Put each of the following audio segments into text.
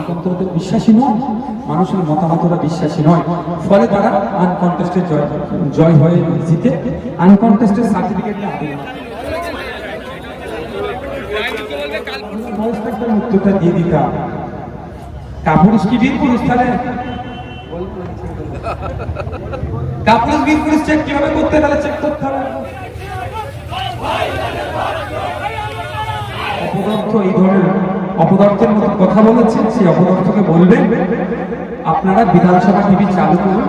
গণতন্ত্রতে বিশ্বাসী নয়, মানুষের মতামতরা বিশ্বাসী নয়। ফলে তারা আনকন্টেস্টেড জয় জয় হয়ে জিতে আনকন্টেস্টেড সার্টিফিকেট কাপুরুষ কি তাহলে? চেক কীভাবে করতে চেক করতে হবে। এই ধরনের অপদার্থের মতো কথা বলেছেন, সেই অপদার্থকে বলবেন, আপনারা বিধানসভা টিভি চালু করুন।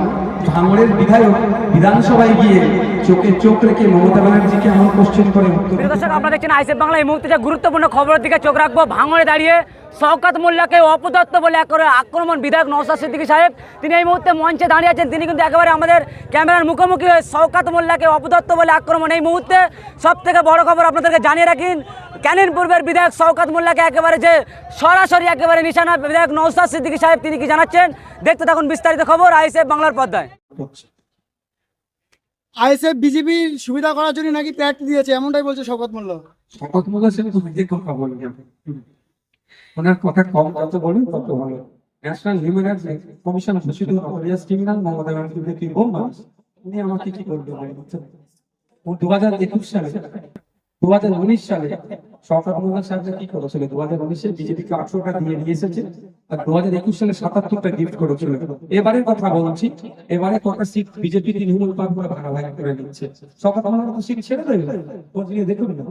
ভাঙড়ের বিধায়ক বিধানসভায় গিয়ে চোখে চোখ রেখে মমতা ব্যানার্জিকে এমন কোশ্চেন করে দর্শক, আপনারা দেখছেন আইসেফ বাংলা। এই মুহূর্তে যে গুরুত্বপূর্ণ খবরের দিকে চোখ রাখব, ভাঙড়ে দাঁড়িয়ে শওকাত মোল্লাকে অপদত্ত বলে করে আক্রমণ বিধায়ক নওসাদ সিদ্দিকী সাহেব। তিনি এই মুহূর্তে মঞ্চে দাঁড়িয়ে আছেন। তিনি কিন্তু একেবারে আমাদের ক্যামেরার মুখোমুখি হয়ে শওকাত মোল্লাকে অপদত্ত বলে আক্রমণ। এই মুহূর্তে সব থেকে বড় খবর আপনাদেরকে জানিয়ে রাখিন ক্যানিন পূর্বের বিধায়ক শওকাত মোল্লাকে একেবারে যে সরাসরি একেবারে নিশানা বিধায়ক নওসাদ সিদ্দিকী সাহেব তিনি কি জানাচ্ছেন? দেখতে থাকুন বিস্তারিত খবর আইসেফ বাংলার পর্দায়। আইএসএফ বিজেপির সুবিধা করার জন্য নাকি প্যাট দিয়েছে এমনটাই বলছে শপথ মূল্য শপথ মূল্য সে তো নিজের কথা ওনার কথা কম যত বলুন তত ভালো। ন্যাশনাল হিউম্যান রাইটস কমিশন শুধু অরিয়াস ক্রিমিনাল মমতা ব্যানার্জি কি উনি আমাকে কি করবে বলেন দু হাজার একুশ সালে দু হাজার উনিশ সালে সরকার সাহেব কি করেছিল? দু হাজার উনিশে বিজেপিকে দিয়ে নিয়ে এসেছে আর দু হাজার একুশ সালে সাতাত্তরটা গিফট করেছিল। এবারের কথা বলছি এবারে কটা সিট বিজেপি তৃণমূল পাক করে ভাগাভাগি করে নিচ্ছে সরকার মোল্লা সিট ছেড়ে দেবে? নিয়ে দেখুন না।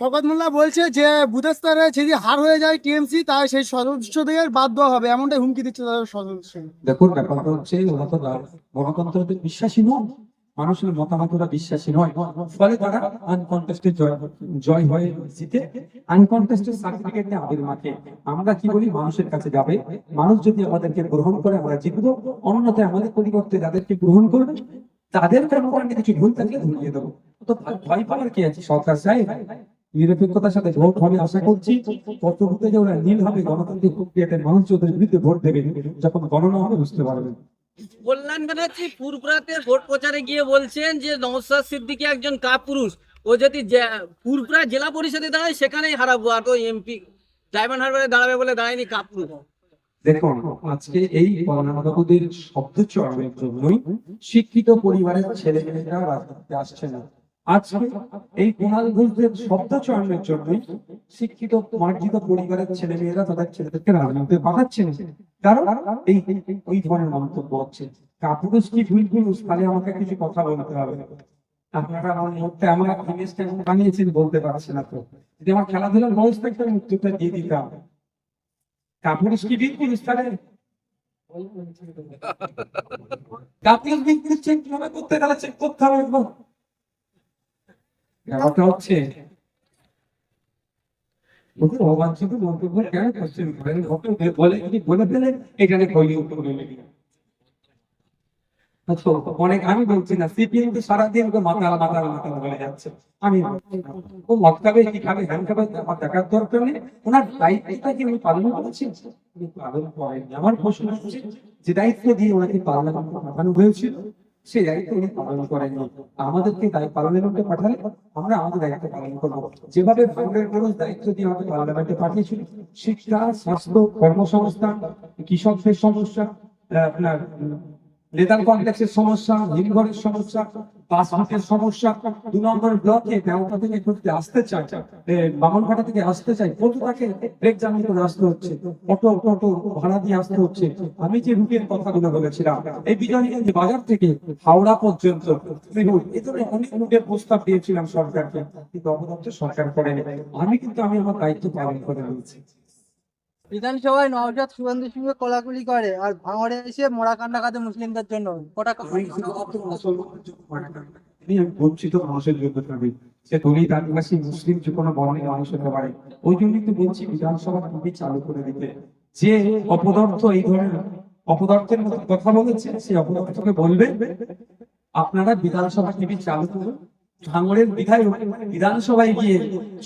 শপথ মোল্লা বলছে যে বুথের স্তরে যদি হার হয়ে যায় টিএমসি তাই সেই সদস্যদের বাদ দেওয়া হবে। এমনটাই হুমকি দিচ্ছে তাদের সদস্য দেখুন ব্যাপারটা হচ্ছে গণতন্ত্রতে বিশ্বাসী নয়। মানুষের মতামতরা বিশ্বাসী নয়। ফলে তারা আনকন্টেস্টেড জয় হয়ে জিতে আনকন্টেস্টেড সার্টিফিকেট নিয়ে আমাদের মাঠে। আমরা কি বলি? মানুষের কাছে যাবে। মানুষ যদি আমাদেরকে গ্রহণ করে, আমরা জিতবো। অন্যথায় আমাদের পরিবর্তে যাদেরকে গ্রহণ করবে, তাদের কর্মকাণ্ডে কিছু ভুল থাকলে ধরিয়ে দেবো? তো ভয় পাওয়ার কি আছে? সরকার চাই নিরপেক্ষতার সাথে ভোট হবে আশা করছি। কত বুথে যে ওরা নীল হবে, গণতান্ত্রিক প্রক্রিয়াতে মানুষ ওদের বিরুদ্ধে ভোট দেবে। যখন গণনা হবে, বুঝতে পারবেন। কল্যাণ ভোট প্রচারে গিয়ে বলছেন যে সিদ্দিকী একজন কাপুরুষ। ও যদি জে- জেলা পরিষদে দাঁড়ায়, সেখানেই হারাবো। আর এমপি ডায়মন্ড হারবারে দাঁড়াবে বলে দাঁড়ায়নি কাপুরুষ। দেখুন, আজকে এই শব্দ জন্যই শিক্ষিত পরিবারের ছেলে মেয়েরা রাজনীতিতে আসছে না। আজকে এই কুণাল ঘোষদের শব্দ চয়নের জন্য শিক্ষিত, মার্জিত পরিবারের ছেলে মেয়েরা তাদের ছেলেদেরকে রাজনীতিতে পাঠাচ্ছে কারণ এই ওই ধরনের মন্তব্য হচ্ছে। কাপুরুষ কি ভুল পুরুষ? তাহলে আমাকে কিছু কথা বলতে হবে। আপনারা আমার মুহূর্তে আমার ইমেজটা এমন বানিয়েছেন, বলতে পারছে না তো। যদি আমার খেলাধুলার ব্যবস্থা একটা উত্তরটা দিয়ে দিতাম। কাপুরুষ কি বীর পুরুষ? তাহলে কাপুরুষ বীর পুরুষ চেক কীভাবে করতে গেলে চেক করতে হবে একবার? ব্যাপারটা হচ্ছে। মন্তব্য কেন করছেন? বলেন বলে যদি বলে এখানে আচ্ছা, অনেক আমি বলছি না সিপিএম তো সারাদিন ওকে মাথা মাথা মাথা বলে যাচ্ছে। আমি ও মদ খাবে কি খাবে হ্যান খাবে আমার দেখার দরকার নেই। ওনার দায়িত্বটা কি উনি পালন পালন করেননি। আমার প্রশ্ন যে দায়িত্ব দিয়ে ওনাকে পার্লামেন্টে পাঠানো হয়েছিল সেই দায়িত্ব উনি পালন করেননি আমাদেরকে দায়িত্ব পার্লামেন্টে পাঠালে আমরা আমাদের দায়িত্ব পালন করব। যেভাবে ভাঙড়ের মানুষ দায়িত্ব দিয়ে আমাদের পার্লামেন্টে পাঠিয়েছিল, শিক্ষা, স্বাস্থ্য, কর্মসংস্থান, কৃষকদের সমস্যা আপনার লেদার কমপ্লেক্সের সমস্যা হিমঘরের সমস্যা, বাস সমস্যা, দু নম্বর ব্লকে থেকে আসতে বামনঘাটা থেকে আসতে কত তাকে ব্রেক করে আসতে হচ্ছে? অটো অটো ভাড়া দিয়ে আসতে হচ্ছে? আমি যে রুটের কথাগুলো বলেছিলাম, এই বিজয়গঞ্জ বাজার থেকে হাওড়া পর্যন্ত এ ধরনের অনেক রুটের প্রস্তাব দিয়েছিলাম সরকারকে, কিন্তু অবদত্ত সরকার করেনি। আমি কিন্তু, আমি আমার দায়িত্ব পালন করে দিয়েছি বিধানসভায় নওজাদ সুগন্ধি সিংহে কোলাকুলি করে আর ভাঙড়ে এসে মোড়া কান্না কাঁদে মুসলিমদের জন্য। কটা বঞ্চিত মানুষের জন্য সে দলিত আদিবাসী মুসলিম যে কোনো বর্ণের মানুষ হতে পারে। ওই জন্যই তো বলছি, বিধানসভা টিভি চালু করে দিতে। যে অপদার্থ এই ধরনের অপদার্থের মতো কথা বলেছে সেই অপদার্থকে বলবে, আপনারা বিধানসভা টিভি চালু করুন। ভাঙড়ের বিধায়ক বিধানসভায় গিয়ে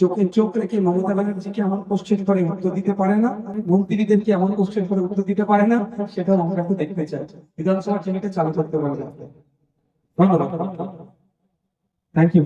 চোখে চোখ রেখে মমতা ব্যানার্জিকে এমন কোশ্চেন করে উত্তর দিতে পারে না, মন্ত্রীদেরকে এমন কোশ্চেন করে উত্তর দিতে পারে না, সেটাও আমরা একটু দেখতে চাই। বিধানসভার টিভিটা চালু করতে পারবে ধন্যবাদ। Thank you